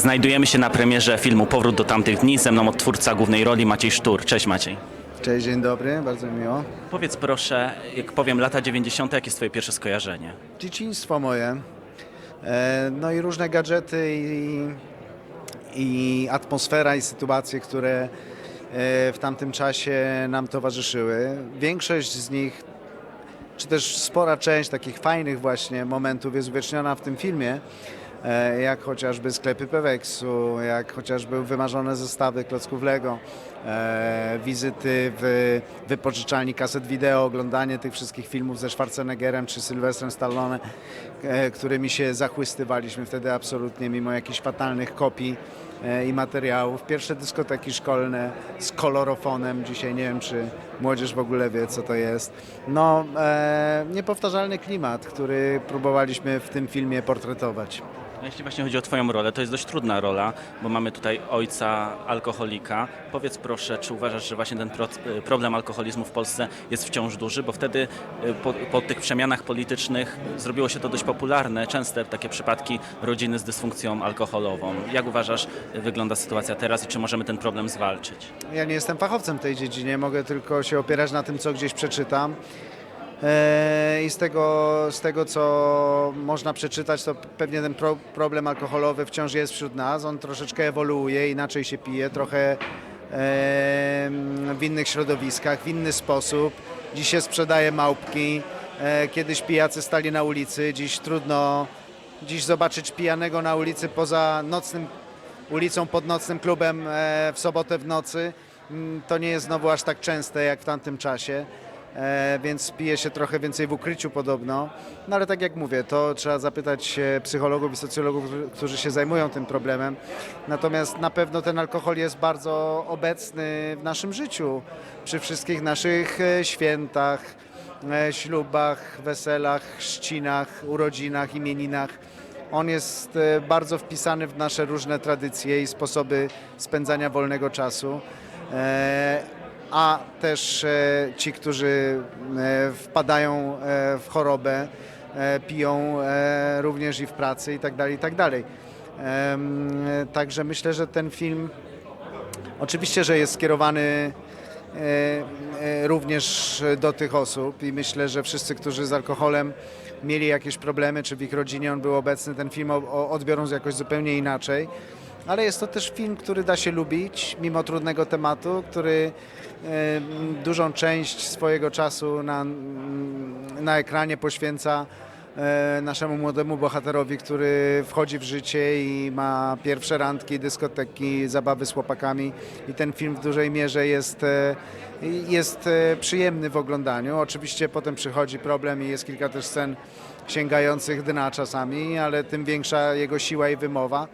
Znajdujemy się na premierze filmu Powrót do tamtych dni. Ze mną odtwórca głównej roli Maciej Sztur. Cześć Maciej. Cześć, dzień dobry, bardzo mi miło. Powiedz proszę, jak powiem lata 90., jakie jest twoje pierwsze skojarzenie? Dzieciństwo moje, e, no i różne gadżety i, i atmosfera i sytuacje, które e, w tamtym czasie nam towarzyszyły. Większość z nich, czy też spora część takich fajnych właśnie momentów jest uwieczniona w tym filmie, jak chociażby sklepy Peweksu, jak chociażby wymarzone zestawy klocków Lego, e, wizyty w wypożyczalni kaset wideo, oglądanie tych wszystkich filmów ze Schwarzeneggerem czy Sylwestrem Stallone, e, którymi się zachłystywaliśmy wtedy absolutnie, mimo jakichś fatalnych kopii e, i materiałów. Pierwsze dyskoteki szkolne z kolorofonem, dzisiaj nie wiem, czy młodzież w ogóle wie, co to jest. No, e, niepowtarzalny klimat, który próbowaliśmy w tym filmie portretować. Jeśli właśnie chodzi o twoją rolę, to jest dość trudna rola, bo mamy tutaj ojca alkoholika. Powiedz proszę, czy uważasz, że właśnie ten pro, problem alkoholizmu w Polsce jest wciąż duży? Bo wtedy y, po, po tych przemianach politycznych zrobiło się to dość popularne, częste takie przypadki rodziny z dysfunkcją alkoholową. Jak uważasz, y, wygląda sytuacja teraz i czy możemy ten problem zwalczyć? Ja nie jestem fachowcem w tej dziedzinie, mogę tylko się opierać na tym, co gdzieś przeczytam. E, I z tego, z tego, co można przeczytać, to pewnie ten pro, problem alkoholowy wciąż jest wśród nas. On troszeczkę ewoluuje, inaczej się pije, trochę w innych środowiskach, w inny sposób. Dziś się sprzedaje małpki, e, kiedyś pijacy stali na ulicy, dziś trudno dziś zobaczyć pijanego na ulicy poza nocnym ulicą pod nocnym klubem e, w sobotę w nocy. Mm, To nie jest znowu aż tak częste jak w tamtym czasie, więc pije się trochę więcej w ukryciu podobno. No ale tak jak mówię, to trzeba zapytać e, psychologów i socjologów, którzy- się zajmują tym problemem. Natomiast na pewno ten alkohol jest bardzo obecny w naszym życiu, przy wszystkich naszych e, świętach, e, ślubach, weselach, chrzcinach, urodzinach, imieninach. On jest e, bardzo wpisany w nasze różne tradycje i sposoby spędzania wolnego czasu. A też e, ci, którzy e, wpadają e, w chorobę, piją również i w pracy i tak dalej, i tak dalej. Także myślę, że ten film Oczywiście, że jest skierowany również do tych osób i myślę, że wszyscy, którzy z alkoholem mieli jakieś problemy, czy w ich rodzinie on był obecny, ten film odbiorą jakoś zupełnie inaczej. Ale jest to też film, który da się lubić, mimo trudnego tematu, który e, dużą część swojego czasu na, m, na ekranie poświęca e, naszemu młodemu bohaterowi, który wchodzi w życie i ma pierwsze randki, dyskoteki, zabawy z chłopakami i ten film w dużej mierze jest, e, jest przyjemny w oglądaniu. Oczywiście potem przychodzi problem i jest kilka też scen sięgających dna czasami, ale tym większa jego siła i wymowa.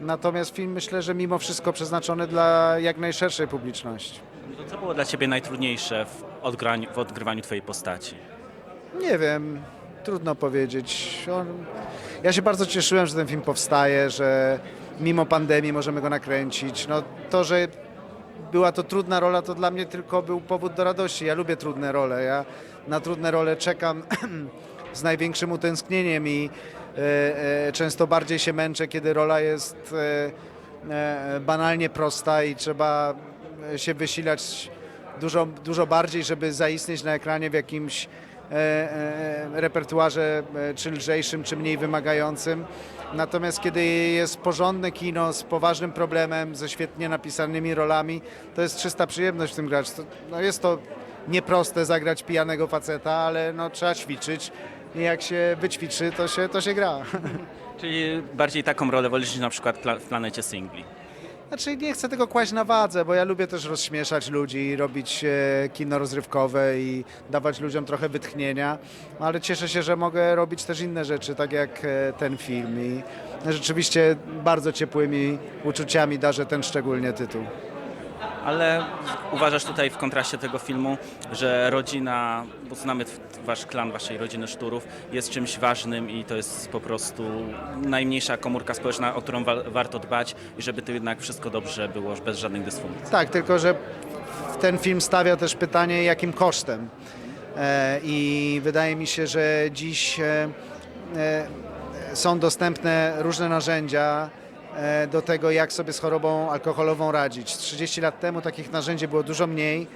Natomiast film myślę, że mimo wszystko przeznaczony dla jak najszerszej publiczności. To co było dla ciebie najtrudniejsze w, odgraniu, w odgrywaniu twojej postaci? Nie wiem, trudno powiedzieć. On... Ja się bardzo cieszyłem, że ten film powstaje, że mimo pandemii możemy go nakręcić. No, to, że była to trudna rola, to dla mnie tylko był powód do radości. Ja lubię trudne role. Ja na trudne role czekam z największym utęsknieniem i e, e, często bardziej się męczę, kiedy rola jest e, banalnie prosta i trzeba się wysilać dużo, dużo bardziej, żeby zaistnieć na ekranie w jakimś repertuarze czy lżejszym, czy mniej wymagającym. Natomiast kiedy jest porządne kino z poważnym problemem, ze świetnie napisanymi rolami, to jest czysta przyjemność w tym grać. No jest to nieproste zagrać pijanego faceta, ale no, trzeba ćwiczyć i jak się wyćwiczy, to się, to się gra. Czyli bardziej taką rolę wolisz niż na przykład pla- w planecie singli? Znaczy nie chcę tego kłaść na wadze, bo ja lubię też rozśmieszać ludzi, robić e, kino rozrywkowe i dawać ludziom trochę wytchnienia, ale cieszę się, że mogę robić też inne rzeczy, tak jak e, ten film i rzeczywiście bardzo ciepłymi uczuciami darzę ten szczególnie tytuł. Ale uważasz tutaj w kontraście tego filmu, że rodzina, bo znamy wasz klan, waszej rodziny Szturów, jest czymś ważnym i to jest po prostu najmniejsza komórka społeczna, o którą wa- warto dbać i żeby to jednak wszystko dobrze było, bez żadnych dysfunkcji. Tak, tylko że ten film stawia też pytanie, jakim kosztem. E, I wydaje mi się, że dziś e, e, są dostępne różne narzędzia, do tego, jak sobie z chorobą alkoholową radzić. 30 lat temu takich narzędzi było dużo mniej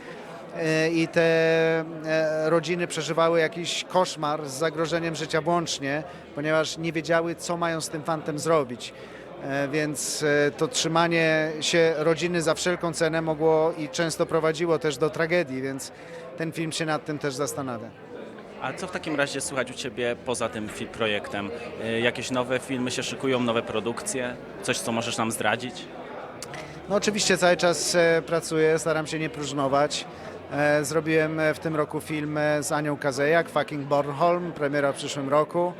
e, i te e, rodziny przeżywały jakiś koszmar z zagrożeniem życia włącznie, ponieważ nie wiedziały, co mają z tym fantem zrobić. E, Więc e, to trzymanie się rodziny za wszelką cenę mogło i często prowadziło też do tragedii, więc ten film się nad tym też zastanawia. A co w takim razie słychać u Ciebie poza tym projektem? Y, Jakieś nowe filmy się szykują, nowe produkcje? Coś, co możesz nam zdradzić? No oczywiście cały czas e, pracuję, staram się nie próżnować. E, Zrobiłem e, w tym roku film z Anią Kazejak, Fucking Bornholm, premiera w przyszłym roku.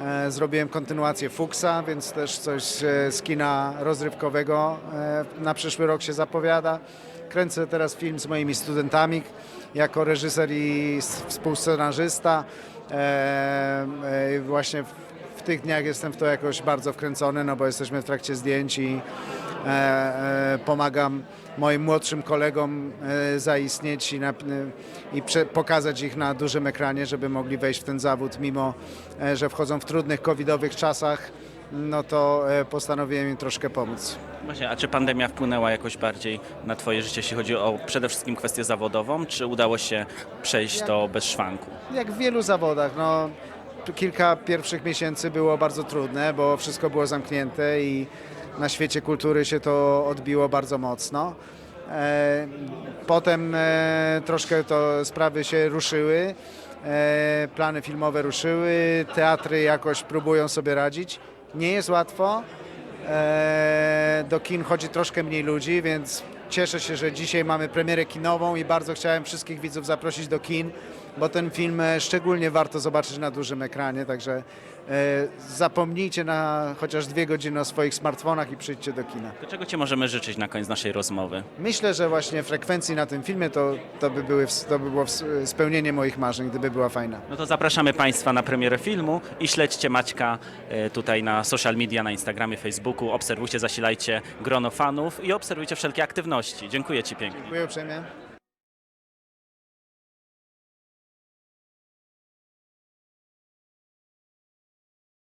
E, Zrobiłem kontynuację Fuchsa, więc też coś e, z kina rozrywkowego e, na przyszły rok się zapowiada. Kręcę teraz film z moimi studentami jako reżyser i współscenarzysta. Właśnie w- tych dniach jestem w to jakoś bardzo wkręcony, no bo jesteśmy w trakcie zdjęć i pomagam moim młodszym kolegom e, zaistnieć i, na, i prze, pokazać ich na dużym ekranie, żeby mogli wejść w ten zawód, mimo e, że wchodzą w trudnych covidowych czasach, no to e, postanowiłem im troszkę pomóc. Właśnie, a czy pandemia wpłynęła jakoś bardziej na Twoje życie, jeśli chodzi o przede wszystkim kwestię zawodową, czy udało się przejść to bez szwanku? Jak w wielu zawodach, no kilka pierwszych miesięcy było bardzo trudne, bo wszystko było zamknięte i na świecie kultury się to odbiło bardzo mocno. E, Potem e, troszkę to sprawy się ruszyły, e, plany filmowe ruszyły, teatry jakoś próbują sobie radzić. Nie jest łatwo. Do kin chodzi troszkę mniej ludzi, więc cieszę się, że dzisiaj mamy premierę kinową i bardzo chciałem wszystkich widzów zaprosić do kin, bo ten film e, szczególnie warto zobaczyć na dużym ekranie, także e, zapomnijcie na chociaż dwie godziny o swoich smartfonach i przyjdźcie do kina. To czego Ci możemy życzyć na koniec naszej rozmowy? Myślę, że właśnie frekwencji na tym filmie to, to, by, były, to by było spełnienie moich marzeń, gdyby była fajna. No to zapraszamy Państwa na premierę filmu i śledźcie Maćka e, tutaj na social media, na Instagramie, Facebooku. Obserwujcie, zasilajcie grono fanów i obserwujcie wszelkie aktywności. Dziękuję Ci pięknie. Dziękuję uprzejmie.